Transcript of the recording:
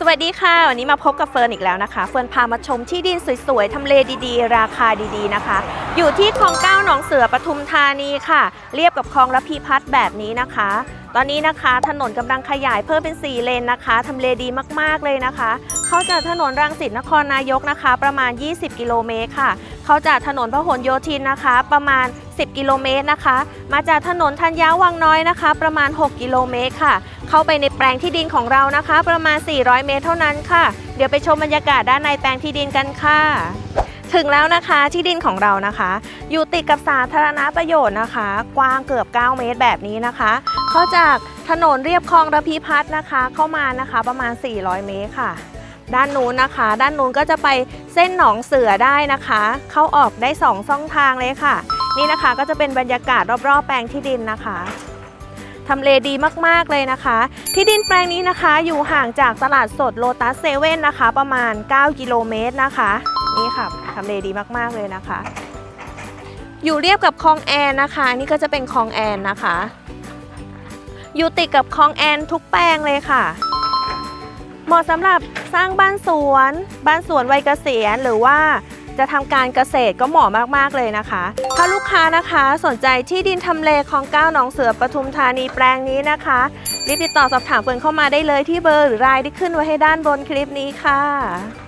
สวัสดีค่ะ วันนี้มาพบกับเฟิร์นอีกแล้วนะคะ เฟิร์นพามาชมที่ดินสวยๆ ทำเลดีๆ ราคาดีๆนะคะ อยู่ที่คลองเก้าหนองเสือปทุมธานีค่ะ เรียบกับคลองระพีพัฒน์แบบนี้นะคะ ตอนนี้นะคะถนนกำลังขยายเพิ่มเป็น 4 เลนนะคะทำเลดีมากๆเลยนะคะ เข้าจากถนนรังสิตนครนายกนะคะ ประมาณ 20 กิโลเมตรค่ะ เข้าจากถนนพหลโยธินนะคะ ประมาณ 10 กิโลเมตรนะคะ มาจากถนนธัญญาวังน้อยนะคะ ประมาณ 6 กิโลเมตรค่ะ เข้าไปในแปลงที่ดินของเรานะคะ ประมาณ 400 เมตรเท่านั้นค่ะ เดี๋ยวไปชมบรรยากาศด้านในแปลงที่ดินกันค่ะ ถึงแล้วนะคะที่ดินของเรานะคะ อยู่ติดกับสาธารณประโยชน์นะคะ กว้างเกือบ 9 เมตรแบบนี้นะคะเข้าจากถนนเรียบคลองระพีพัฒน์นะคะ เข้ามานะคะประมาณ 400 เมตรค่ะด้านนู้นนะคะ ด้านนู้นก็จะไปเส้นหนองเสือได้นะคะ เข้าออกได้สองช่องทางเลยค่ะ นี่นะคะก็จะเป็นบรรยากาศรอบๆ แปลงที่ดินนะคะ ทำเลดีมากๆเลยนะคะ ที่ดินแปลงนี้นะคะอยู่ห่างจากตลาดสดโลตัสเซเว่นนะคะ ประมาณ 9 กิโลเมตรนะคะ นี่ค่ะทำเลดีมากๆเลยนะคะ อยู่เรียบกับคลองแอนนะคะนี่ก็จะเป็นคลองแอนนะคะ อยู่ติดกับคลองแอนทุกแปลงเลยค่ะเหมาะสำหรับสร้างบ้านสวน บ้านสวนวัยเกษียณหรือว่า จะทำการเกษตรก็เหมาะมากๆเลยนะคะ ถ้าลูกค้านะคะสนใจที่ดินทำเลของก้าวหนองเสือปทุมธานีแปลงนี้นะคะรีบติดต่อสอบถามเฟิร์นเข้ามาได้เลยที่เบอร์หรือรายที่ขึ้นไว้ให้ด้านบนคลิปนี้ค่ะ